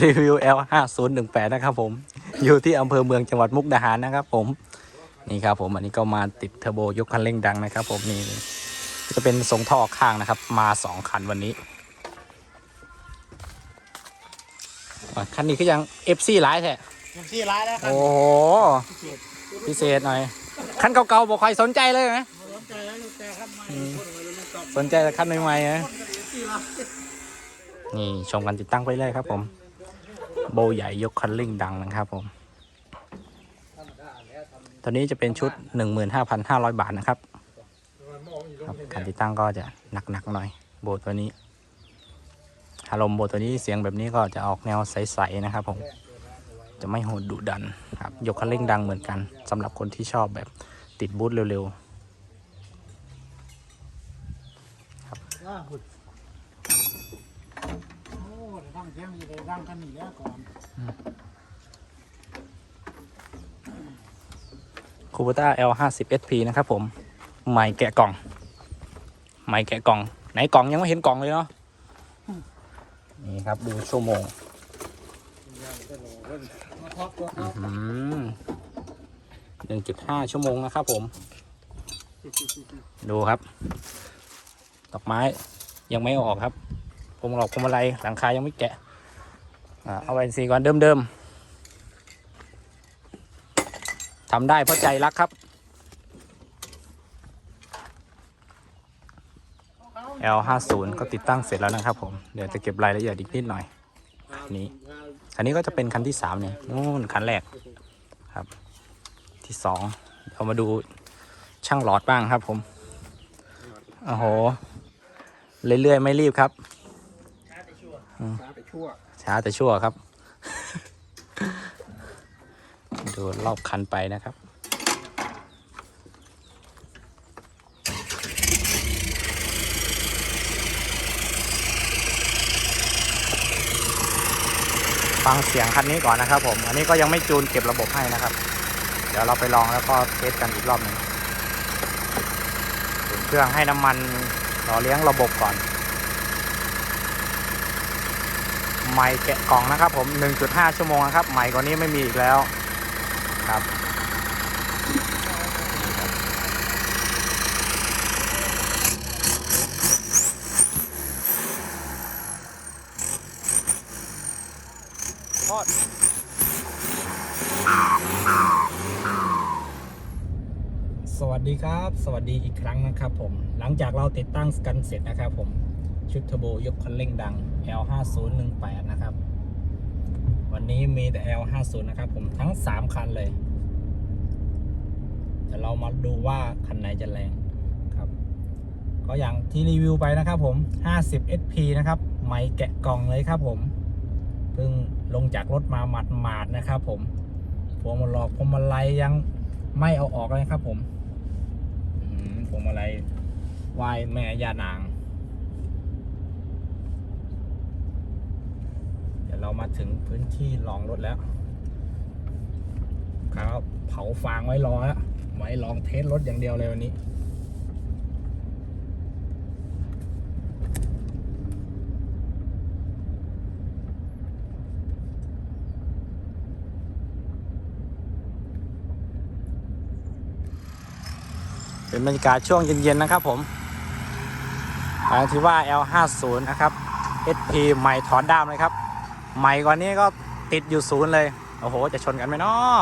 รีวิว L 5 0 1 8นะครับผม อยู่ที่อำเภอเมืองจังหวัดมุกดาหารนะครับผม นี่ครับผม อันนี้ก็มาติดเทอร์โบยกคันเร่งดังนะครับผมนี่นี่จะเป็นทรงท่อข้างนะครับ มาสองคันวันนี้อะคันนี้ก็ยัง FC หลายแท้ยังซี่ร้ายแล้วครับโอ้โห พิเศษหน่อย คันเก่าๆบอกใครสนใจเลยไหมสนใจแล้วลูกแต่ครับไม่คนไม่รู้ตอบสนใจแต่คันใหม่ๆนะซี่ร้ายนี่ชมกันติดตั้งไปเลยครับผม โบใหญ่ยกคันเร่งดังนะครับผมตอนนี้จะเป็นชุด 15,500 บาทนะครับครับการติดตั้งก็จะหนักๆหน่อย โบตัวนี้อารมณ์โบตัวนี้เสียงแบบนี้ก็จะออกแนวใสๆนะครับ ผม จะไม่โหดดุดันครับ ยกคันเร่งดังเหมือนกันสำหรับคนที่ชอบแบบติดบูทเร็วว่าหุ่นโอ้เดี๋ ยวตั้งเสียงอยู่เลยตั้งกันนี่แล้วก่อนคูเปต้า L50 SP นะครับผมใหม่แกะกล่อง ใหม่แกะกล่อง ไหนกล่องยังไม่เห็นกล่องเลยเนาะนี่ครับดูชั่วโมงมาท็อปตัวเขาหนึ่งจุดห้าชั่วโมงนะครับผม ดูครับ ดอกไม้ยังไม่ออกครับพวงหลอกพวงมาลัยหลังคายังไม่แกะ เอาไว้สีก่อนเดิมๆทำได้เพราะใจรักครับ L50 ก็ติดตั้งเสร็จแล้วนะครับ ผม เดี๋ยวจะเก็บรายละเอียดอีกนิดหน่อยคันนี้คันนี้ก็จะเป็นคันที่สามเนี่ยนู่นคันแรกครับ ที่สองเรามาดูช่างหลอดบ้างครับผม โอ้โห เรื่อยๆ ไม่รีบครับ ช้าไปชั่วช้าไปชั่ว ช้าแต่ชั่วครับ ดูรอบคันไปนะครับฟังเสียงคันนี้ก่อนนะครับผม อันนี้ก็ยังไม่จูนเก็บระบบให้นะครับ เดี๋ยวเราไปลองแล้วก็เทสกันอีกรอบหนึ่งอุ่นเครื่องให้น้ำมันหล่อเลี้ยงระบบก่อน ใหม่แกะกล่องนะครับ ผม 1.5 ชั่วโมงนะครับ ใหม่กว่านี้ไม่มีอีกแล้วครับทอดสวัสดีครับ สวัสดีอีกครั้งนะครับผม หลังจากเราติดตั้งกันเสร็จนะครับผม ชุดเทอร์โบยกคันเร่งดัง L5018 นะครับ วันนี้มีแต่ L50 นะครับ ผมทั้ง 3 คันเลยเดี๋ยวเรามาดูว่า คันไหนจะแรงครับ ก็อย่างที่รีวิวไปนะครับผม 50 SP นะครับ ไม่แกะกล่องเลยครับผมเพิ่งลงจากรถมาหมาดหมาดนะครับ ผมพวงมาลอกพวงมาลัยยังไม่เอาออกเลยครับ ผมอืมพวงมาลัยวายแม่ยานาง เดี๋ยวเรา มาถึงพื้นที่ลองรถแล้วครับเผาฟางไว้รอแล้วไว้ลองเทสรถอย่างเดียวเลยวันนี้เป็นบรรยากาศช่วงเย็น ๆ นะครับผมทางที่ว่า L50 นะครับ SP ใหม่ถอนด้ามเลยครับ ใหม่กว่านี้ก็ติดอยู่ศูนย์เลย โอ้โห จะชนกันไหมเนาะ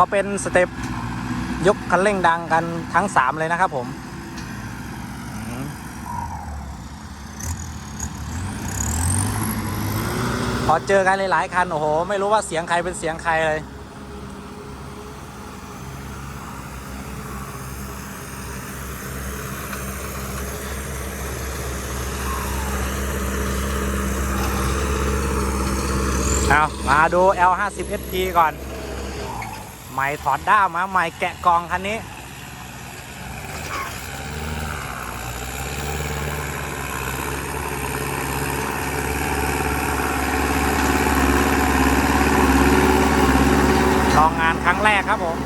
ก็เป็นสเต็ปยกคันเร่งดังกันทั้ง 3 เลยนะครับผมอืม พอเจอกันหลาย ๆ คัน โอ้โห ไม่รู้ว่าเสียงใครเป็นเสียงใครเลย เอามาดู L50 FT ก่อน ใหม่ถอดด้ามมา ใหม่แกะกองคันนี้ แรกครับผม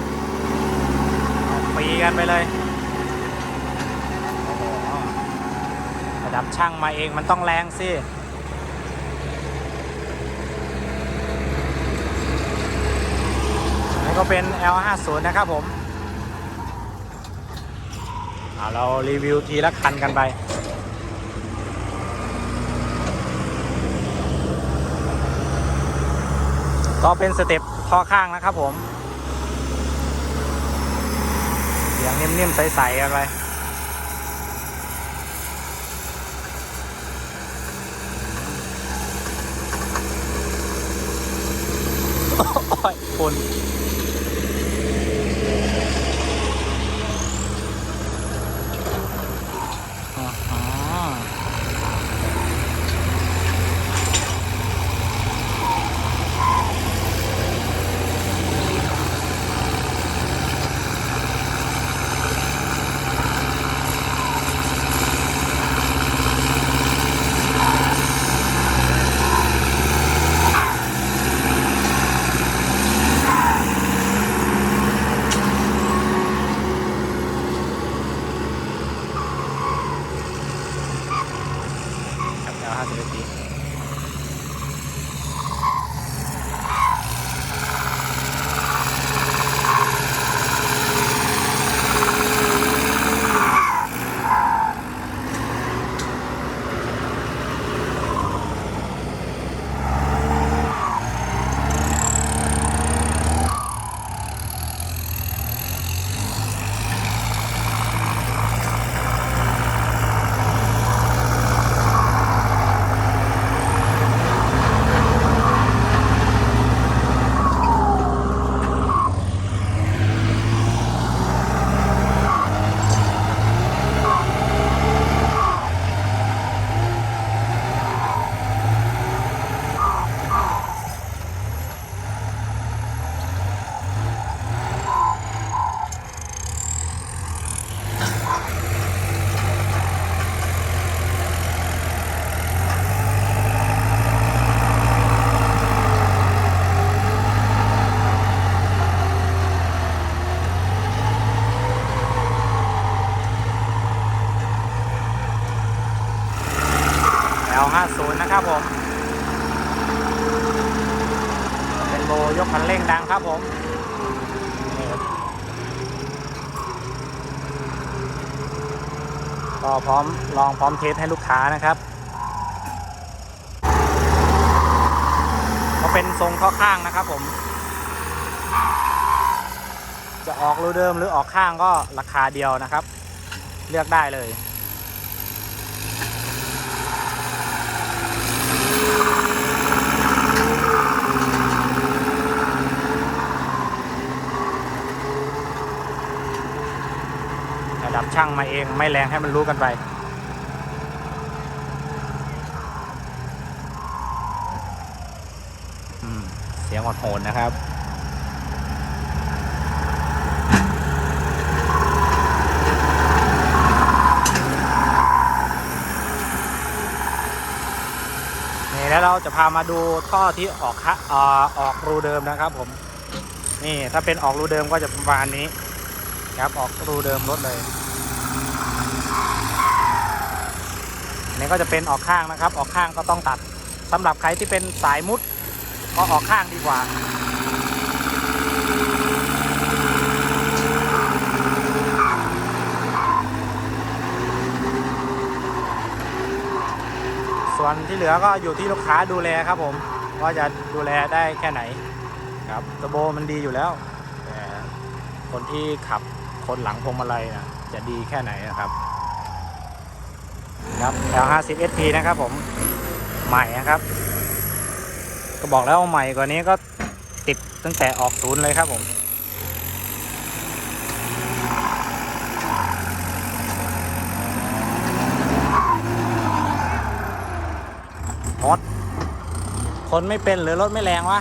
ฟรีกันไปเลยระดับช่างมาเองมันต้องแรงสินี่ก็เป็น L50 นะครับผมเอาเรารีวิวทีละคันกันไปก็เป็นสเต็ปท่อข้างนะครับผม เสียงนิ่มๆใสๆกันไปโอ้ยคน ครับผม เป็นโบยกคันเร่งดังครับผมก็พร้อมลองพร้อมเทสให้ลูกค้านะครับก็เป็นทรงข้อข้างนะครับผม จะออกรูเดิมหรือออกข้างก็ราคาเดียวนะครับ เลือกได้เลย ระดับช่างมาเองไม่แรงให้มันรู้กันไป เสียงโหดๆนะครับนี่แล้วเราจะพามาดูท่อที่ออกคะออออกรูเดิมนะครับผม นี่ถ้าเป็นออกรูเดิมก็จะประมาณนี้ครับออกรูเดิมรถเลย นนี้ก็จะเป็นออกข้างนะครับ ออกข้างก็ต้องตัดสำหรับใครที่เป็นสายมุด ก็ออกข้างดีกว่า ส่วนที่เหลือก็อยู่ที่ลูกค้าดูแลครับผมว่าจะดูแลได้แค่ไหนครับตะโบมันดีอยู่แล้วแต่คนที่ขับคนหลังพวงมาลัยนะจะดีแค่ไหนนะครับ ครับ L50 SP นะครับผมใหม่นะครับ ก็บอกแล้วว่าใหม่กว่านี้ก็ติดตั้งแต่ออกศูนย์เลยครับผมฮอตคนไม่เป็นหรือรถไม่แรงวะ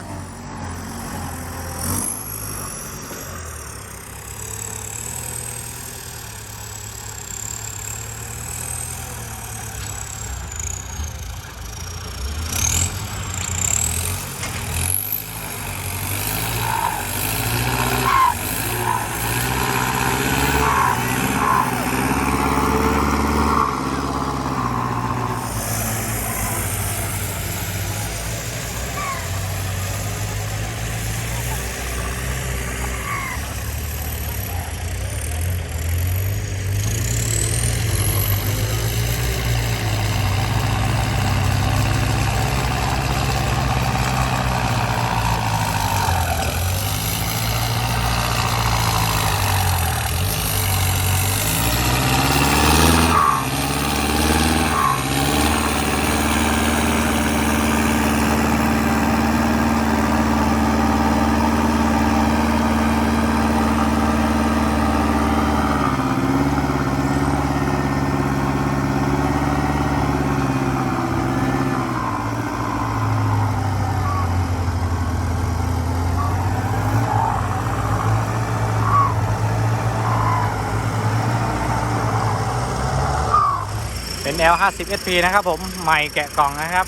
NL 50 SP นะครับผมใหม่แกะกล่องนะครับ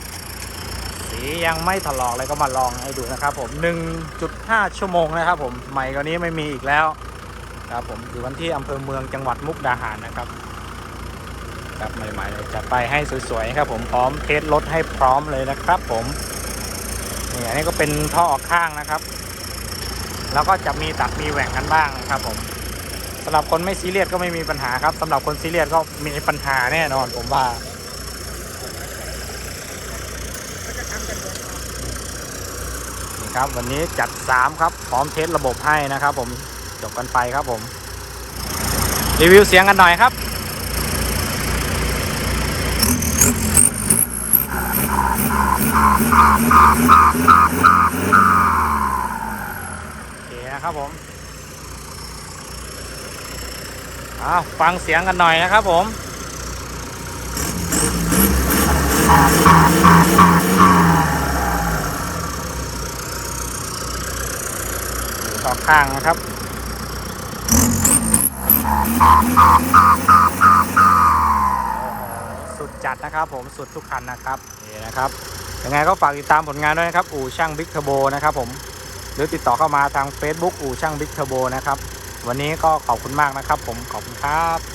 สียังไม่ถลอกเลยก็มาลองให้ดูนะครับผม 1.5 ชั่วโมงนะครับผมใหม่กว่านี้ไม่มีอีกแล้วครับผมอยู่วันที่อำเภอเมืองจังหวัดมุกดาหารนะครับครับใหม่ๆเลยจัดไปให้สวยๆครับผมพร้อมเทสรถให้พร้อมเลยนะครับผมนี่อันนี้ก็เป็นท่อออกข้างนะครับ แล้วก็จะมีตัดมีแหว่งกันบ้างนะครับผม สำหรับคนไม่ซีเรียสก็ไม่มีปัญหาครับสำหรับคนซีเรียสก็มีปัญหาแน่นอนผมว่าครับวันนี้จัด 3 ครับ พร้อมเทสระบบให้นะครับผมจบกันไปครับผม รีวิวเสียงกันหน่อยครับโอเคนะครับผม อ้าฟังเสียงกันหน่อยนะครับผม ต่อข้างนะครับสุดจัดนะครับผมสุดทุกคันนะครับนี่นะครับยังไงก็ฝากติดตามผลงานด้วยนะครับ อู่ช่างบิ๊กเทอร์โบนะครับผม หรือติดต่อเข้ามาทาง Facebook อู่ช่างบิ๊กเทอร์โบนะครับ วันนี้ก็ขอบคุณมากนะครับ ผมขอบคุณครับ